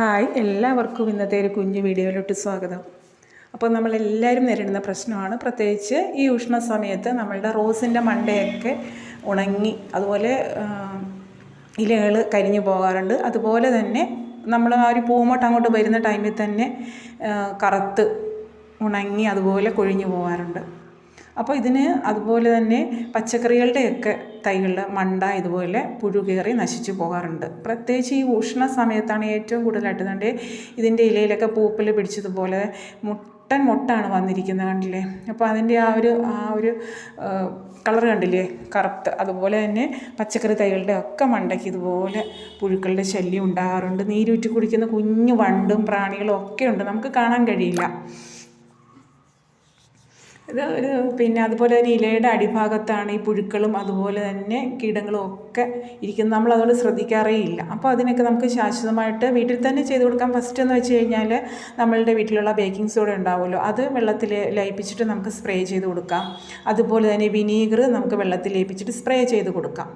Hi എല്ലാവർക്കും ഇന്നത്തെ ഒരു കുഞ്ഞു വീഡിയോയിലോട്ട് സ്വാഗതം. അപ്പോൾ നമ്മളെല്ലാവരും നേരിടുന്ന പ്രശ്നമാണ് പ്രത്യേകിച്ച് ഈ ഉഷ്ണ സമയത്ത് നമ്മളുടെ റോസിന്റെ മണ്ടയൊക്കെ ഉണങ്ങി അതുപോലെ ഇലകൾ കരിഞ്ഞു പോകാറുണ്ട്. അതുപോലെ തന്നെ നമ്മൾ ആ ഒരു പൂമോട്ട് അങ്ങോട്ട് വരുന്ന ടൈമിൽ തന്നെ കറുത്ത് ഉണങ്ങി അതുപോലെ കൊഴിഞ്ഞു പോകാറുണ്ട്. അപ്പോൾ ഇതിന് അതുപോലെ തന്നെ പച്ചക്കറികളുടെയൊക്കെ തൈകൾ മണ്ട ഇതുപോലെ പുഴു കയറി നശിച്ചു പോകാറുണ്ട്. പ്രത്യേകിച്ച് ഈ ഉഷ്ണ സമയത്താണ് ഏറ്റവും കൂടുതലായിട്ട് കണ്ട് ഇതിന്റെ ഇലയിലൊക്കെ പൂപ്പൽ പിടിച്ചതുപോലെ മുട്ടൻ മുട്ടാണ് വന്നിരിക്കുന്നത് കണ്ടില്ലേ? അപ്പോൾ അതിന്റെ ആ ഒരു ആ ഒരു കളർ കണ്ടില്ലേ? കറുത്ത്. അതുപോലെ തന്നെ പച്ചക്കറി തൈകളുടെ ഒക്കെ മണ്ടയ്ക്ക് ഇതുപോലെ പുഴുക്കളുടെ ശല്യം ഉണ്ടാകാറുണ്ട്. നീരൂറ്റി കുടിക്കുന്ന കുഞ്ഞു വണ്ടും പ്രാണികളും ഒക്കെ ഉണ്ട്. നമുക്ക് കാണാൻ കഴിയില്ല. ഇത് പിന്നെ അതുപോലെ തന്നെ ഇലയുടെ അടിഭാഗത്താണ് ഈ പുഴുക്കളും അതുപോലെ തന്നെ കീടങ്ങളും ഒക്കെ ഇരിക്കുന്നത്. നമ്മൾ അതുകൊണ്ട് ശ്രദ്ധിക്കാറേ ഇല്ല. അപ്പോൾ അതിനൊക്കെ നമുക്ക് ശാശ്വതമായിട്ട് വീട്ടിൽ തന്നെ ചെയ്ത് കൊടുക്കാം. ഫസ്റ്റ് എന്ന് വെച്ച് കഴിഞ്ഞാൽ നമ്മളുടെ വീട്ടിലുള്ള ബേക്കിംഗ് സോഡ ഉണ്ടാവുമല്ലോ. അത് വെള്ളത്തിൽ ലയിപ്പിച്ചിട്ട് നമുക്ക് സ്പ്രേ ചെയ്ത് കൊടുക്കാം. അതുപോലെ തന്നെ വിനീഗർ നമുക്ക് വെള്ളത്തിൽ ലയിപ്പിച്ചിട്ട് സ്പ്രേ ചെയ്ത് കൊടുക്കാം.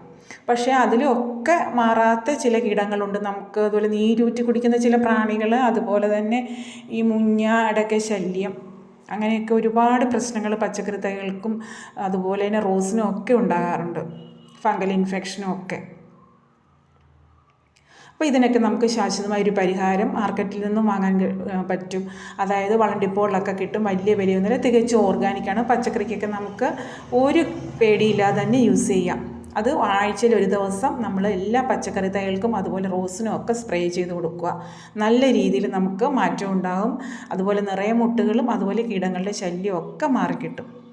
പക്ഷേ അതിലൊക്കെ മാറാത്ത ചില കീടങ്ങളുണ്ട്. നമുക്ക് അതുപോലെ നീരൂറ്റി കുടിക്കുന്ന ചില പ്രാണികൾ അതുപോലെ തന്നെ ഈ മുഞ്ഞ അടക്ക ശല്യം അങ്ങനെയൊക്കെ ഒരുപാട് പ്രശ്നങ്ങൾ പച്ചക്കറി തൈകൾക്കും അതുപോലെ തന്നെ റോസിനും ഒക്കെ ഉണ്ടാകാറുണ്ട്. ഫംഗൽ ഇൻഫെക്ഷനും ഒക്കെ. അപ്പോൾ ഇതിനൊക്കെ നമുക്ക് ശാശ്വതമായ ഒരു പരിഹാരം മാർക്കറ്റിൽ നിന്നും വാങ്ങാൻ പറ്റും. അതായത് വളണ്ടിപ്പോളൊക്കെ കിട്ടും. വലിയ വലിയ വിലയൊന്നുമില്ല. തികച്ചും ഓർഗാനിക്കാണ്. പച്ചക്കറിക്കൊക്കെ നമുക്ക് ഒരു പേടിയില്ലാതെ തന്നെ യൂസ് ചെയ്യാം. അത് ആഴ്ചയിൽ ഒരു ദിവസം നമ്മൾ എല്ലാ പച്ചക്കറി തൈകൾക്കും അതുപോലെ റോസിനും ഒക്കെ സ്പ്രേ ചെയ്ത് കൊടുക്കുക. നല്ല രീതിയിൽ നമുക്ക് മാറ്റം ഉണ്ടാകും. അതുപോലെ നിറയെ മുട്ടുകളും അതുപോലെ കീടങ്ങളുടെ ശല്യം ഒക്കെ മാറിക്കിട്ടും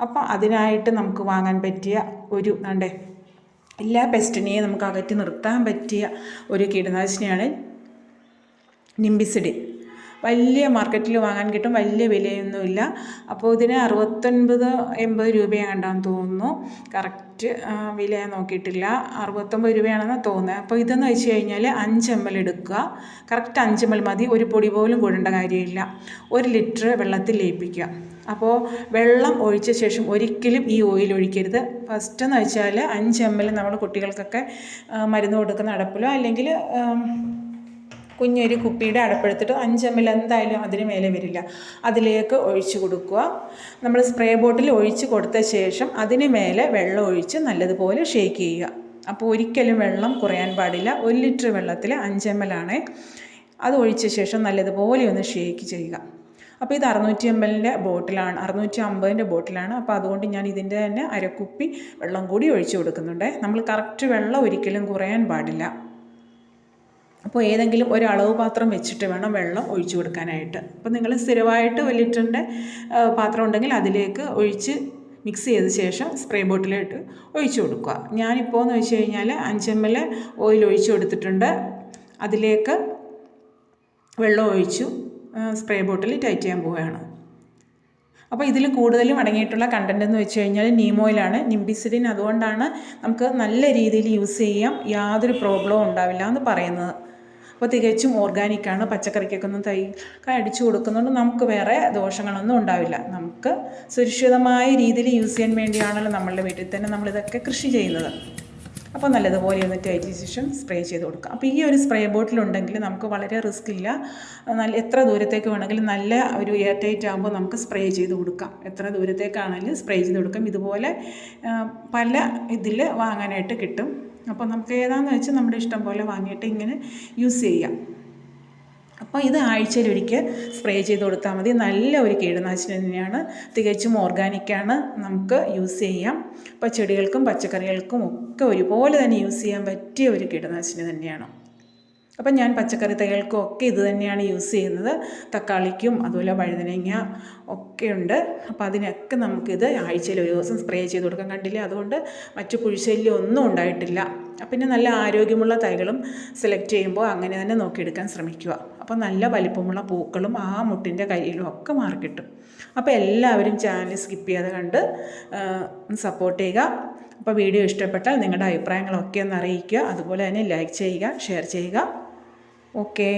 അപ്പോൾ അതിനായിട്ട് നമുക്ക് വാങ്ങാൻ പറ്റിയ ഒരു വേണ്ടേ എല്ലാ പെസ്റ്റിനെയും നമുക്ക് അകറ്റി നിർത്താൻ പറ്റിയ ഒരു കീടനാശിനിയാണ് നിംബിസിഡി വലിയ മാർക്കറ്റിൽ വാങ്ങാൻ കിട്ടും വലിയ വിലയൊന്നുമില്ല. അപ്പോൾ ഇതിന് അറുപത്തൊൻപത് എൺപത് രൂപയാണ്ടാന്ന് തോന്നുന്നു. കറക്റ്റ് വില നോക്കിയിട്ടില്ല. അറുപത്തൊമ്പത് രൂപയാണെന്ന് തോന്നുന്നത്. അപ്പോൾ ഇതെന്ന് വെച്ച് കഴിഞ്ഞാൽ അഞ്ച് എം എൽ എടുക്കുക. കറക്റ്റ് അഞ്ച് എം എൽ മതി. ഒരു പൊടി പോലും കൂടേണ്ട കാര്യമില്ല. ഒരു ലിറ്റർ വെള്ളത്തിൽ ലയിപ്പിക്കുക. അപ്പോൾ വെള്ളം ഒഴിച്ച ശേഷം ഒരിക്കലും ഈ ഓയിൽ ഒഴിക്കരുത്. ഫസ്റ്റ് എന്ന് വെച്ചാൽ അഞ്ച് എം എൽ നമ്മൾ കുട്ടികൾക്കൊക്കെ മരുന്ന് കൊടുക്കുന്ന അടപ്പിലോ അല്ലെങ്കിൽ കുഞ്ഞൊരു കുപ്പിയുടെ അടപ്പെടുത്തിട്ട് അഞ്ച് എം എൽ എന്തായാലും അതിന് മേലെ വരില്ല. അതിലേക്ക് ഒഴിച്ച് കൊടുക്കുക. നമ്മൾ സ്പ്രേ ബോട്ടിൽ ഒഴിച്ച് കൊടുത്ത ശേഷം അതിന് മേലെ വെള്ളം ഒഴിച്ച് നല്ലതുപോലെ ഷേക്ക് ചെയ്യുക. അപ്പോൾ ഒരിക്കലും വെള്ളം കുറയാൻ പാടില്ല. ഒരു ലിറ്റർ വെള്ളത്തിൽ അഞ്ച് എം എൽ ആണ് അത് ഒഴിച്ച ശേഷം നല്ലതുപോലെ ഒന്ന് ഷേക്ക് ചെയ്യുക. അപ്പോൾ ഇത് അറുന്നൂറ്റി എല്ലിന്റെ ബോട്ടിലാണ്. അറുന്നൂറ്റി അമ്പതിന്റെ ബോട്ടിലാണ്. അപ്പോൾ അതുകൊണ്ട് ഞാൻ ഇതിന്റെ തന്നെ അരക്കുപ്പി വെള്ളം കൂടി ഒഴിച്ചു കൊടുക്കുന്നുണ്ട്. നമ്മൾ കറക്റ്റ് വെള്ളം ഒരിക്കലും കുറയാൻ പാടില്ല. അപ്പോൾ ഏതെങ്കിലും ഒരു അളവ് പാത്രം വെച്ചിട്ട് വേണം വെള്ളം ഒഴിച്ചു കൊടുക്കാനായിട്ട്. അപ്പോൾ നിങ്ങൾ സ്ഥിരമായിട്ട് ഒരു ലിറ്ററിന്റെ പാത്രം ഉണ്ടെങ്കിൽ അതിലേക്ക് ഒഴിച്ച് മിക്സ് ചെയ്ത ശേഷം സ്പ്രേ ബോട്ടിലിട്ട് ഒഴിച്ചു കൊടുക്കുക. ഞാനിപ്പോൾ എന്ന് വെച്ച് കഴിഞ്ഞാൽ അഞ്ച് എം എൽ ഓയിൽ ഒഴിച്ചു കൊടുത്തിട്ടുണ്ട്. അതിലേക്ക് വെള്ളം ഒഴിച്ചു സ്പ്രേ ബോട്ടിൽ ടൈറ്റ് ചെയ്യാൻ പോവുകയാണ്. അപ്പോൾ ഇതിൽ കൂടുതലും അടങ്ങിയിട്ടുള്ള കണ്ടന്റ് എന്ന് വെച്ച് കഴിഞ്ഞാൽ നീമോയിലാണ് നിംബിസിഡിൻ അതുകൊണ്ടാണ് നമുക്ക് നല്ല രീതിയിൽ യൂസ് ചെയ്യാം. യാതൊരു പ്രോബ്ലവും ഉണ്ടാവില്ല എന്ന് പറയുന്നത്. അപ്പോൾ തികച്ചും ഓർഗാനിക്കാണ് പച്ചക്കറിക്കൊക്കെ തൈ അടിച്ചു കൊടുക്കുന്നതുകൊണ്ട് നമുക്ക് വേറെ ദോഷങ്ങളൊന്നും ഉണ്ടാവില്ല. നമുക്ക് സുരക്ഷിതമായ രീതിയിൽ യൂസ് ചെയ്യാൻ വേണ്ടിയാണല്ലോ നമ്മളുടെ വീട്ടിൽ തന്നെ നമ്മളിതൊക്കെ കൃഷി ചെയ്യുന്നത്. അപ്പോൾ നല്ലതുപോലെ ഒന്ന് ടൈറ്റിന് ശേഷം സ്പ്രേ ചെയ്ത് കൊടുക്കുക അപ്പോൾ ഈ ഒരു സ്പ്രേ ബോട്ടിലുണ്ടെങ്കിൽ നമുക്ക് വളരെ റിസ്ക് ഇല്ല. നല്ല എത്ര ദൂരത്തേക്ക് വേണമെങ്കിലും നല്ല ഒരു എയർ ടൈറ്റ് ആകുമ്പോൾ നമുക്ക് സ്പ്രേ ചെയ്ത് കൊടുക്കാം. എത്ര ദൂരത്തേക്കാണെങ്കിലും സ്പ്രേ ചെയ്ത് കൊടുക്കാം. ഇതുപോലെ പല ഇതിൽ വാങ്ങാനായിട്ട് കിട്ടും. അപ്പോൾ നമുക്ക് ഏതാണെന്ന് വെച്ചാൽ നമ്മുടെ ഇഷ്ടം പോലെ വാങ്ങിയിട്ട് ഇങ്ങനെ യൂസ് ചെയ്യാം. അപ്പോൾ ഇത് ആഴ്ചയിലൊരിക്കൽ സ്പ്രേ ചെയ്ത് കൊടുത്താൽ മതി. നല്ല ഒരു കീടനാശിനി തന്നെയാണ് തികച്ചും ഓർഗാനിക്കാണ് നമുക്ക് യൂസ് ചെയ്യാം. അപ്പോൾ ചെടികൾക്കും പച്ചക്കറികൾക്കും ഒക്കെ ഒരുപോലെ തന്നെ യൂസ് ചെയ്യാൻ പറ്റിയ ഒരു കീടനാശിനി തന്നെയാണ്. അപ്പം ഞാൻ പച്ചക്കറി തൈകൾക്കും ഒക്കെ ഇത് തന്നെയാണ് യൂസ് ചെയ്യുന്നത്. തക്കാളിക്കും അതുപോലെ വഴുതനങ്ങ ഒക്കെ ഉണ്ട്. അപ്പോൾ അതിനൊക്കെ നമുക്കിത് ആഴ്ചയിൽ ഒരു ദിവസം സ്പ്രേ ചെയ്ത് കൊടുക്കാൻ കണ്ടില്ല. അതുകൊണ്ട് മറ്റു പുഴുശല്യം ഒന്നും ഉണ്ടായിട്ടില്ല. അപ്പം പിന്നെ നല്ല ആരോഗ്യമുള്ള തൈകളും സെലക്ട് ചെയ്യുമ്പോൾ അങ്ങനെ തന്നെ നോക്കിയെടുക്കാൻ ശ്രമിക്കുക. അപ്പോൾ നല്ല വലിപ്പമുള്ള പൂക്കളും ആ മുട്ടിന്റെ കയ്യിലും ഒക്കെ മാറിക്കിട്ടും അപ്പോൾ എല്ലാവരും ചാനൽ സ്കിപ്പ് ചെയ്യാതെ കണ്ട് സപ്പോർട്ട് ചെയ്യുക. അപ്പോൾ വീഡിയോ ഇഷ്ടപ്പെട്ടാൽ നിങ്ങളുടെ അഭിപ്രായങ്ങളൊക്കെ ഒന്ന് അറിയിക്കുക. അതുപോലെ തന്നെ ലൈക്ക് ചെയ്യുക ഷെയർ ചെയ്യുക. ஓகே